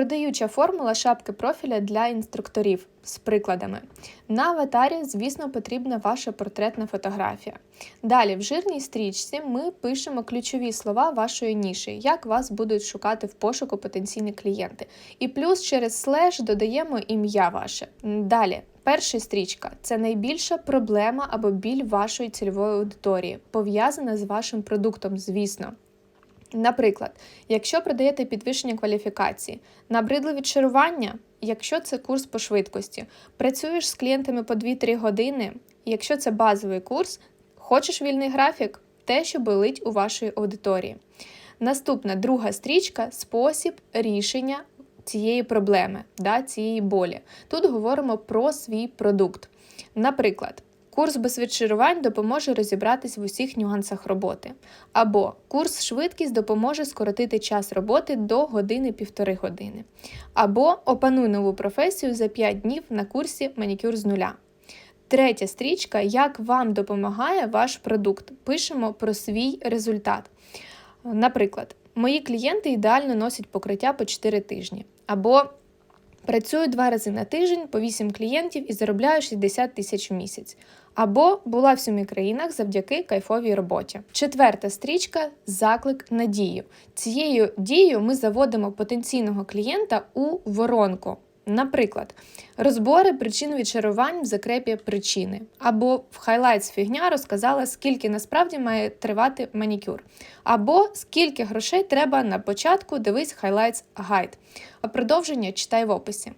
Продаюча формула шапки профіля для інструкторів з прикладами. На аватарі, звісно, потрібна ваша портретна фотографія. Далі, в жирній стрічці ми пишемо ключові слова вашої ніші, як вас будуть шукати в пошуку потенційні клієнти. І плюс через слеш додаємо ім'я ваше. Далі. Перша стрічка це найбільша проблема або біль вашої цільової аудиторії, пов'язана з вашим продуктом, звісно. Наприклад, якщо продаєте підвищення кваліфікації, набридло відшарування, якщо це курс по швидкості, працюєш з клієнтами по 2-3 години, якщо це базовий курс, хочеш вільний графік, те, що болить у вашої аудиторії. Наступна друга стрічка спосіб рішення цієї проблеми, да, цієї болі. Тут говоримо про свій продукт. Наприклад, Курс без відшарувань допоможе розібратись в усіх нюансах роботи. Або курс швидкість допоможе скоротити час роботи до години-півтори години. Або опануй нову професію за 5 днів на курсі манікюр з нуля. Третя стрічка як вам допомагає ваш продукт. Пишемо про свій результат. Наприклад, мої клієнти ідеально носять покриття по 4 тижні. Або Працюю два рази на тиждень по 8 клієнтів і заробляю 60 тисяч в місяць. Або була в сьомі країнах завдяки кайфовій роботі. Четверта стрічка заклик на дію. Цією дією ми заводимо потенційного клієнта у воронку. Наприклад, розбори причин відчарувань в закрепі причини. Або в хайлайтс фігня розказала, скільки насправді має тривати манікюр. Або скільки грошей треба на початку дивись хайлайтс гайд, А продовження читай в описі.